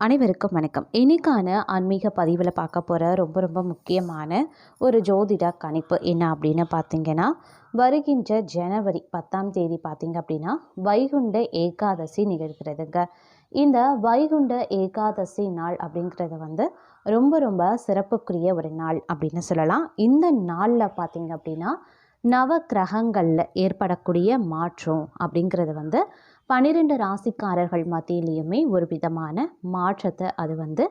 அனைவருக்கும் வணக்கம். இன்னைக்கான ஆன்மீக பதிவில் பார்க்க போகிற ரொம்ப ரொம்ப முக்கியமான ஒரு ஜோதிட கணிப்பு என்ன அப்படின்னு பார்த்தீங்கன்னா வருகின்ற ஜனவரி பத்தாம் தேதி பார்த்திங்க அப்படின்னா வைகுண்ட ஏகாதசி நிகழ்கிறதுங்க. இந்த வைகுண்ட ஏகாதசி நாள் அப்படிங்கிறது வந்து ரொம்ப ரொம்ப சிறப்புக்குரிய ஒரு நாள் அப்படின்னு சொல்லலாம். இந்த நாளில் பார்த்தீங்க அப்படின்னா நவ கிரகங்களில் ஏற்படக்கூடிய மாற்றம் அப்படிங்கிறது வந்து பன்னிரெண்டு ராசிக்காரர்கள் மத்தியிலையுமே ஒரு விதமான மாற்றத்தை அது வந்து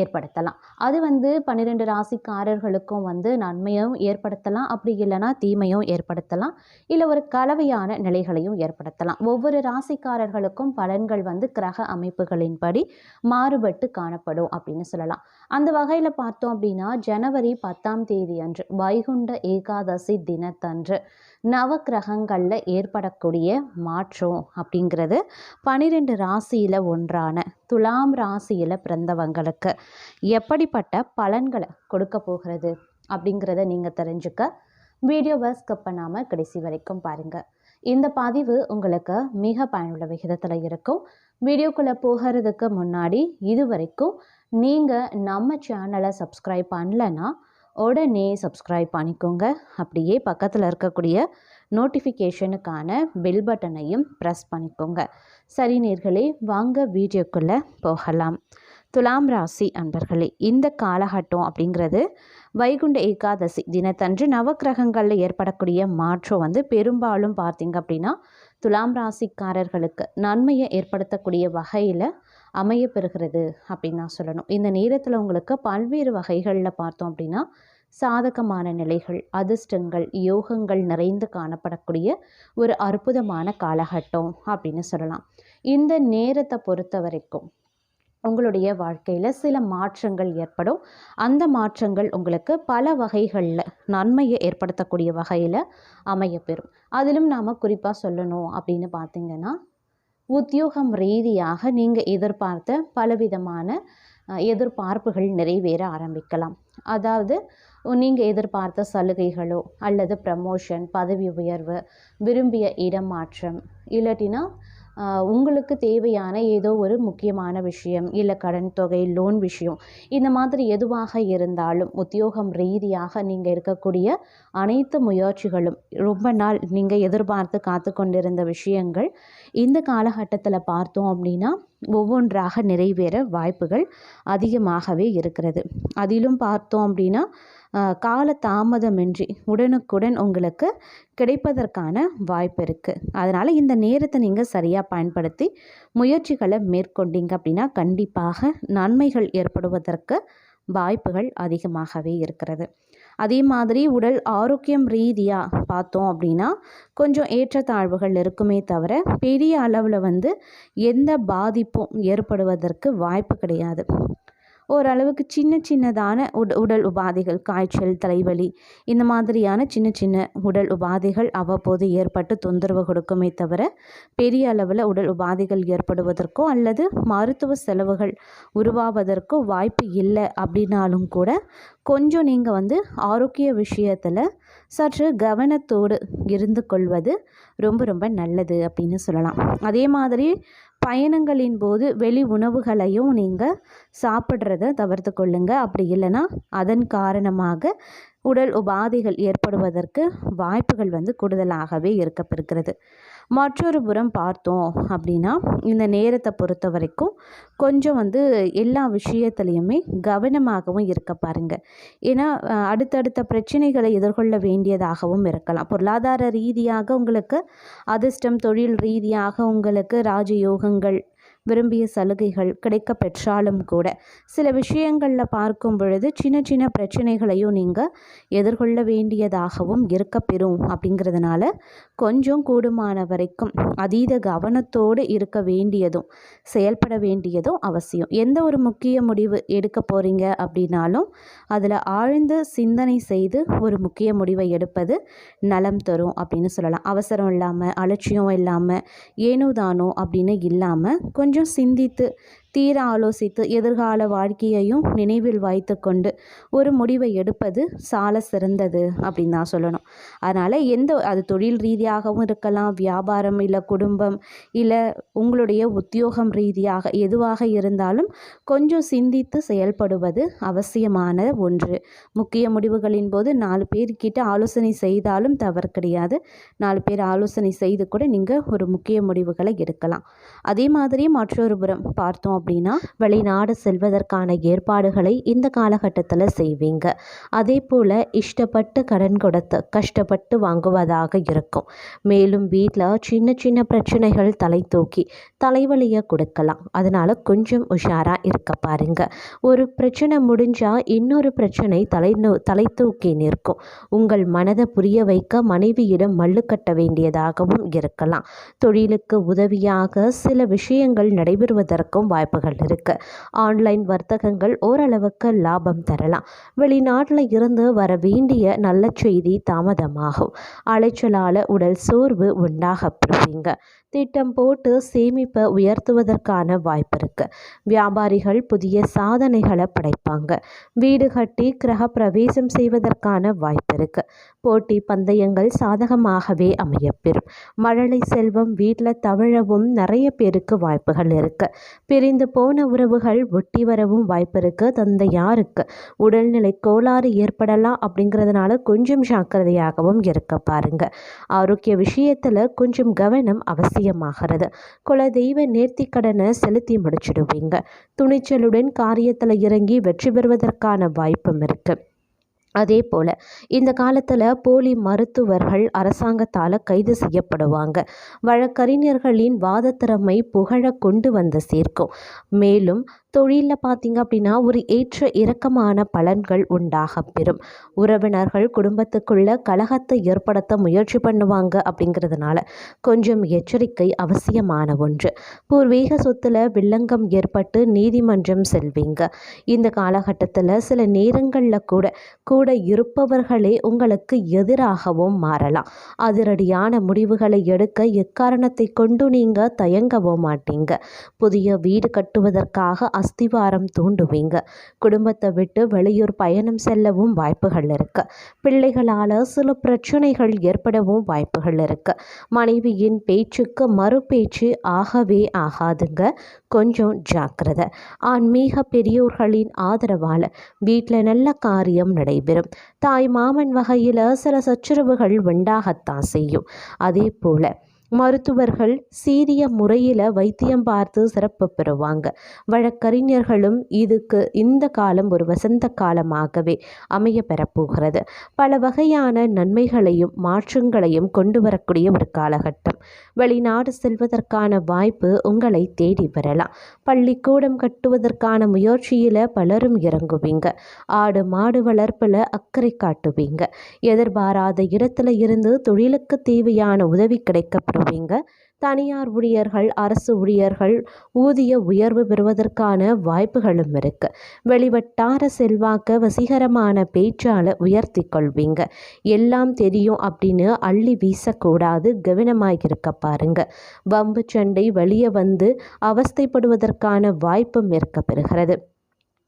ஏற்படுத்தலாம். அது வந்து பன்னிரெண்டு ராசிக்காரர்களுக்கும் வந்து நன்மையும் ஏற்படுத்தலாம். அப்படி இல்லைன்னா தீமையும் ஏற்படுத்தலாம். இல்லை ஒரு கலவையான நிலைகளையும் ஏற்படுத்தலாம். ஒவ்வொரு ராசிக்காரர்களுக்கும் பலன்கள் வந்து கிரக அமைப்புகளின்படி மாறுபட்டு காணப்படும் அப்படின்னு சொல்லலாம். அந்த வகையில் பார்த்தோம் அப்படின்னா ஜனவரி பத்தாம் தேதி அன்று வைகுண்ட ஏகாதசி தினத்தன்று நவக்கிரகங்களில் ஏற்படக்கூடிய மாற்றம் அப்படிங்கிறது பனிரெண்டு ராசியில் ஒன்றான துலாம் ராசியில் பிறந்தவங்களுக்கு எப்படிப்பட்ட பலன்களை கொடுக்க போகிறது அப்படிங்கிறத நீங்கள் தெரிஞ்சுக்க வீடியோவை ஸ்கிப் பண்ணாமல் கடைசி வரைக்கும் பாருங்கள் இந்த பதிவு உங்களுக்கு மிக பயனுள்ள விகிதத்தில் இருக்கும். வீடியோக்குள்ளே போகிறதுக்கு முன்னாடி இது வரைக்கும் நீங்கள் நம்ம சேனலை சப்ஸ்கிரைப் பண்ணலன்னா உடனே சப்ஸ்கிரைப் பண்ணிக்கோங்க. அப்படியே பக்கத்தில் இருக்கக்கூடிய நோட்டிஃபிகேஷனுக்கான பெல் பட்டனையும் ப்ரெஸ் பண்ணிக்கோங்க. சரி நேர்களே வாங்க வீடியோக்குள்ளே போகலாம். துலாம் ராசி அன்பர்களே இந்த காலகட்டம் அப்படிங்கிறது வைகுண்ட ஏகாதசி தினத்தன்று நவக்கிரகங்களில் ஏற்படக்கூடிய மாற்றம் வந்து பெரும்பாலும் பார்த்திங்க அப்படின்னா துலாம் ராசிக்காரர்களுக்கு நன்மையை ஏற்படுத்தக்கூடிய வகையில் அமைய பெறுகிறது அப்படின்னு நான் சொல்லணும். இந்த நேரத்தில் உங்களுக்கு பல்வேறு வகைகளில் பார்த்தோம் அப்படின்னா சாதகமான நிலைகள் அதிர்ஷ்டங்கள் யோகங்கள் நிறைந்து காணப்படக்கூடிய ஒரு அற்புதமான காலகட்டம் அப்படின்னு சொல்லலாம். இந்த நேரத்தை பொறுத்த வரைக்கும் உங்களுடைய வாழ்க்கையில் சில மாற்றங்கள் ஏற்படும். அந்த மாற்றங்கள் உங்களுக்கு பல வகைகளில் நன்மையை ஏற்படுத்தக்கூடிய வகையில் அமையப்பெறும். அதிலும் நாம் குறிப்பாக சொல்லணும் அப்படின்னு பார்த்திங்கன்னா உத்தியோகம் ரீதியாக நீங்கள் எதிர்பார்த்த பலவிதமான எதிர்பார்ப்புகள் நிறைவேற ஆரம்பிக்கலாம். அதாவது நீங்கள் எதிர்பார்த்த சலுகைகளோ அல்லது ப்ரமோஷன் பதவி உயர்வு விரும்பிய இடமாற்றம் இல்லாட்டினா உங்களுக்கு தேவையான ஏதோ ஒரு முக்கியமான விஷயம் இல்லை கடன் தொகை லோன் விஷயம் இந்த மாதிரி எதுவாக இருந்தாலும் உத்தியோகம் ரீதியாக நீங்கள் இருக்கக்கூடிய அனைத்து முயற்சிகளும் ரொம்ப நாள் நீங்கள் எதிர்பார்த்து காத்து கொண்டிருந்த விஷயங்கள் இந்த காலகட்டத்தில் பார்த்தோம் அப்படின்னா ஒவ்வொன்றாக நிறைவேற வாய்ப்புகள் அதிகமாகவே இருக்கிறது. அதிலும் பார்த்தோம் அப்படின்னா கால தாமதமின்றி உடனுக்குடன் உங்களுக்கு கிடைப்பதற்கான வாய்ப்பு இருக்குது அதனால் இந்த நேரத்தை நீங்கள் சரியாக பயன்படுத்தி முயற்சிகளை மேற்கொண்டீங்க அப்படின்னா கண்டிப்பாக நன்மைகள் ஏற்படுவதற்கு வாய்ப்புகள் அதிகமாகவே இருக்கிறது. அதே மாதிரி உடல் ஆரோக்கியம் ரீதியாக பார்த்தோம் அப்படின்னா கொஞ்சம் ஏற்றத்தாழ்வுகள் இருக்குமே தவிர பெரிய அளவில் வந்து எந்த பாதிப்பும் ஏற்படுவதற்கு வாய்ப்பு கிடையாது. ஓரளவுக்கு சின்ன சின்னதான உட உடல் உபாதைகள் காய்ச்சல் தலைவலி இந்த மாதிரியான சின்ன சின்ன உடல் உபாதைகள் அவ்வப்போது ஏற்பட்டு தொந்தரவு கொடுக்குமே தவிர பெரிய அளவில் உடல் உபாதைகள் ஏற்படுவதற்கோ அல்லது மருத்துவ செலவுகள் உருவாவதற்கோ வாய்ப்பு இல்லை அப்படின்னாலும் கூட கொஞ்சம் நீங்கள் வந்து ஆரோக்கிய விஷயத்தில் சற்று கவனத்தோடு இருந்து கொள்வது ரொம்ப ரொம்ப நல்லது அப்படின்னு சொல்லலாம். அதே மாதிரி பயணங்களின் போது வெளி உணவுகளையும் நீங்கள் சாப்பிட்றத தவிர்த்து கொள்ளுங்கள் அப்படி இல்லைன்னா அதன் காரணமாக உடல் உபாதைகள் ஏற்படுவதற்கு வாய்ப்புகள் வந்து கூடுதலாகவே இருக்கப்பெறுகிறது. மற்றொரு புறம் பார்த்தோம் அப்படின்னா இந்த நேரத்தை பொறுத்த வரைக்கும் கொஞ்சம் வந்து எல்லா விஷயத்துலையுமே கவனமாகவும் இருக்க பாருங்கள் ஏன்னா அடுத்தடுத்த பிரச்சனைகளை எதிர்கொள்ள வேண்டியதாகவும் இருக்கலாம். பொருளாதார ரீதியாக உங்களுக்கு அதிர்ஷ்டம் தொழில் ரீதியாக உங்களுக்கு ராஜயோகங்கள் விரும்பிய சலுகைகள் கிடைக்க பெற்றாலும் கூட. சில விஷயங்களில் பார்க்கும் பொழுது சின்ன சின்ன பிரச்சனைகளையும் நீங்கள் எதிர்கொள்ள வேண்டியதாகவும் இருக்கப்பெறும் அப்படிங்கிறதுனால கொஞ்சம் கூடுமான வரைக்கும் அதீத கவனத்தோடு இருக்க வேண்டியதும் செயல்பட வேண்டியதும் அவசியம். எந்த ஒரு முக்கிய முடிவு எடுக்க போகிறீங்க அப்படின்னாலும் அதில் ஆழ்ந்து சிந்தனை செய்து ஒரு முக்கிய முடிவை எடுப்பது நலம் தரும் அப்படின்னு சொல்லலாம். அவசரம் இல்லாமல் அலட்சியம் இல்லாமல் ஏனோ தானோ அப்படின்னு இல்லாமல் கொஞ்சம் கொஞ்சம் சிந்தித்து தீர ஆலோசித்து எதிர்கால வாழ்க்கையையும் நினைவில் வைத்துக்கொண்டு ஒரு முடிவை எடுப்பது சால சிறந்தது அப்படின்னு தான் சொல்லணும். அதனால் எந்த அது தொழில் ரீதியாகவும் இருக்கலாம் வியாபாரம் இல்லை குடும்பம் இல்லை உங்களுடைய உத்தியோகம் ரீதியாக எதுவாக இருந்தாலும் கொஞ்சம் சிந்தித்து செயல்படுவது அவசியமான ஒன்று. முக்கிய முடிவுகளின் போது நாலு பேர்கிட்ட ஆலோசனை செய்தாலும் தவறு கிடையாது. நாலு பேர் ஆலோசனை செய்து கூட நீங்கள் ஒரு முக்கிய முடிவுகளை எடுக்கலாம். அதே மாதிரி மற்றொரு புறம் பார்த்தோம் அப்படின்னா வெளிநாடு செல்வதற்கான ஏற்பாடுகளை இந்த காலகட்டத்தில் செய்வீங்க. அதே போல் இஷ்டப்பட்டு கடன் கொடுத்து கஷ்டப்பட்டு வாங்குவதாக இருக்கும். மேலும் வீட்டில் சின்ன சின்ன பிரச்சனைகள் தலை தூக்கி தலைவலியை கொடுக்கலாம். அதனால் கொஞ்சம் உஷாராக இருக்க பாருங்க. ஒரு பிரச்சனை முடிஞ்சால் இன்னொரு பிரச்சனை தலை நோ தலை தூக்கி நிற்கும். உங்கள் மனதை புரிய வைக்க மனைவியிடம் மல்லு கட்ட வேண்டியதாகவும் இருக்கலாம். தொழிலுக்கு உதவியாக சில விஷயங்கள் நடைபெறுவதற்கும் வாய்ப்பு வாய்ப்புகள் இருக்கு. ஆன்லைன் வர்த்தகங்கள் ஓரளவுக்கு லாபம் தரலாம். வெளிநாட்டில் இருந்து வர வேண்டிய நல்ல செய்தி தாமதமாகும். அலைச்சலால் உடல் சோர்வு உண்டாக உண்டாகப்படுவீங்க. திட்டம் போட்டு சேமிப்பை உயர்த்துவதற்கான வாய்ப்பு இருக்கு. வியாபாரிகள் புதிய சாதனைகளை படைப்பாங்க. வீடு கட்டி கிரக பிரவேசம் செய்வதற்கான வாய்ப்பு இருக்கு. போட்டி பந்தயங்கள் சாதகமாகவே அமையப்பெறும் மழலை செல்வம் வீட்டில் தவழவும் நிறைய பேருக்கு வாய்ப்புகள் இருக்கு. பிரிந்து போன உறவுகள் ஒட்டி வரவும் வாய்ப்பு இருக்கு. தந்தையாருக்கு உடல்நிலை கோளாறு ஏற்படலாம் அப்படிங்கிறதுனால கொஞ்சம் ஜாக்கிரதையாகவும் இருக்க பாருங்க. ஆரோக்கிய விஷயத்தில் கொஞ்சம் கவனம் அவசியமாகிறது. குலதெய்வ நேர்த்தி கடனை செலுத்தி முடிச்சிடுவீங்க. துணிச்சலுடன் காரியத்தில் இறங்கி வெற்றி பெறுவதற்கான வாய்ப்பும் இருக்குது அதே போல் இந்த காலத்தில் போலி மருத்துவர்கள் அரசாங்கத்தால் கைது செய்யப்படுவாங்க. வழக்கறிஞர்களின் வாதத்திறமை புகழ கொண்டு வந்து சேர்க்கும். மேலும் தொழிலில் பார்த்தீங்க அப்படின்னா ஒரு ஏற்ற இறக்கமான பலன்கள் உண்டாக பெறும். உறவினர்கள் குடும்பத்துக்குள்ள கலகத்தை ஏற்படுத்த முயற்சி பண்ணுவாங்க அப்படிங்கிறதுனால கொஞ்சம் எச்சரிக்கை அவசியமான ஒன்று. பூர்வீக சொத்தில் வில்லங்கம் ஏற்பட்டு நீதிமன்றம் செல்வீங்க. இந்த காலகட்டத்தில் சில நேரங்களில் கூட கூட இருப்பவர்களே உங்களுக்கு எதிராகவும் மாறலாம். அதிரடியான முடிவுகளை எடுக்க எக்காரணத்தை கொண்டு நீங்கள் தயங்கவோ மாட்டீங்க. புதிய வீடு கட்டுவதற்காக அஸ்திவாரம் தூண்டுவீங்க. குடும்பத்தை விட்டு வெளியூர் பயணம் செல்லவும் வாய்ப்புகள் இருக்கு. பிள்ளைகளால் சில பிரச்சனைகள் ஏற்படவும் வாய்ப்புகள் இருக்கு. மனைவியின் பேச்சுக்கு மறு பேச்சு ஆகவே ஆகாதுங்க. கொஞ்சம் ஜாக்கிரதை. ஆன்மீக பெரியோர்களின் ஆதரவால் வீட்டில் நல்ல காரியம் நடைபெறும். தாய் மாமன் வகையில் சில சச்சரவுகள் உண்டாகத்தான் செய்யும். அதே போல் மருத்துவர்கள் சீரிய முறையில் வைத்தியம் பார்த்து சிறப்பு பெறுவாங்க. வழக்கறிஞர்களும் இதுக்கு இந்த காலம் ஒரு வசந்த காலமாகவே அமைய பெறப்போகிறது. பல வகையான நன்மைகளையும் மாற்றங்களையும் கொண்டு வரக்கூடிய ஒரு காலகட்டம். வெளிநாடு செல்வதற்கான வாய்ப்பு உங்களை தேடி வரலாம். பள்ளிக்கூடம் கட்டுவதற்கான முயற்சியில் பலரும் இறங்குவீங்க. ஆடு மாடு வளர்ப்பில் அக்கறை காட்டுவீங்க. எதிர்பாராத இடத்துல இருந்து தொழிலுக்கு தேவையான உதவி கிடைக்கப்படும் பெறுவீங்க தனியார் ஊழியர்கள் அரசு ஊழியர்கள் ஊதிய உயர்வு பெறுவதற்கான வாய்ப்புகளும் இருக்கு. வெளிவட்டார செல்வாக்க வசீகரமான பேச்சால உயர்த்தி கொள்வீங்க. எல்லாம் தெரியும் அப்படின்னு அள்ளி வீசக்கூடாது கவனமாக இருக்க பாருங்க. வம்பு சண்டை வெளியே வந்து அவஸ்தைப்படுவதற்கான வாய்ப்பும் இருக்க பெறுகிறது.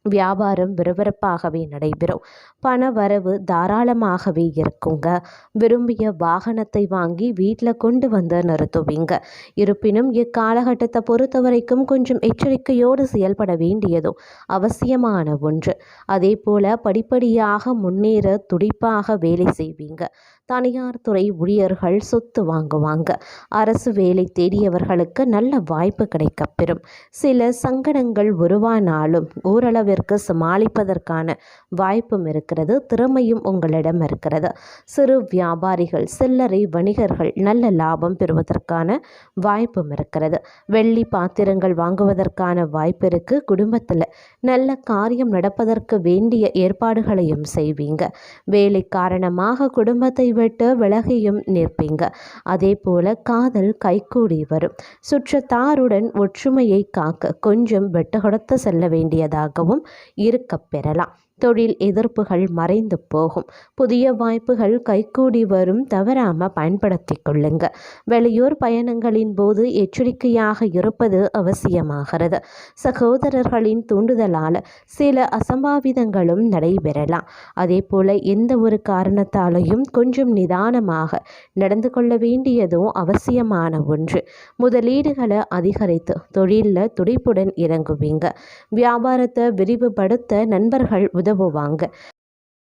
வியாபாரம் விறுவிறுப்பாகவே நடைபெறும். பண வரவு தாராளமாகவே இருக்குங்க. விரும்பிய வாகனத்தை வாங்கி வீட்டில் கொண்டு வந்து நிறுத்துவீங்க. இருப்பினும் இக்காலகட்டத்தை பொறுத்த வரைக்கும் கொஞ்சம் எச்சரிக்கையோடு செயல்பட வேண்டியதும் அவசியமான ஒன்று. அதே போல படிப்படியாக முன்னேற துடிப்பாக வேலை செய்வீங்க. தனியார் துறை ஊழியர்கள் சொத்து வாங்குவாங்க. அரசு வேலை தேடியவர்களுக்கு நல்ல வாய்ப்பு கிடைக்கப்பெறும். சில சங்கடங்கள் உருவானாலும் ஓரளவிற்கு சமாளிப்பதற்கான வாய்ப்பும் இருக்கிறது திறமையும் உங்களிடம் இருக்கிறது. சிறு வியாபாரிகள் சில்லறை வணிகர்கள் நல்ல லாபம் பெறுவதற்கான வாய்ப்பும் இருக்கிறது. வெள்ளி பாத்திரங்கள் வாங்குவதற்கான வாய்ப்பு இருக்கு. குடும்பத்தில் நல்ல காரியம் நடப்பதற்கு வேண்டிய ஏற்பாடுகளையும் செய்வீங்க. வேலை காரணமாக குடும்பத்தை விட்டு விலகியும் நிற்பீங்க. அதே போல காதல் கைகூடி வரும். சுற்றத்தாருடன் ஒற்றுமையை காக்க கொஞ்சம் வெட்டு கொடுத்து செல்ல வேண்டியதாகவும் இருக்க பெறலாம். தொழில் எதிர்ப்புகள் மறைந்து போகும். புதிய வாய்ப்புகள் கைகூடி வரும். தவறாம பயன்படுத்தி கொள்ளுங்க. வெளியூர் பயணங்களின் போது எச்சரிக்கையாக இருப்பது அவசியமாகிறது. சகோதரர்களின் தூண்டுதலால் சில அசம்பாவிதங்களும் நடைபெறலாம். அதே போல எந்த ஒரு காரணத்தாலையும் கொஞ்சம் நிதானமாக நடந்து கொள்ள வேண்டியதும் அவசியமான ஒன்று. முதலீடுகளை அதிகரித்து தொழிலில் துடிப்புடன் இறங்குவீங்க. வியாபாரத்தை விரிவுபடுத்த நண்பர்கள் உதவுவாங்க.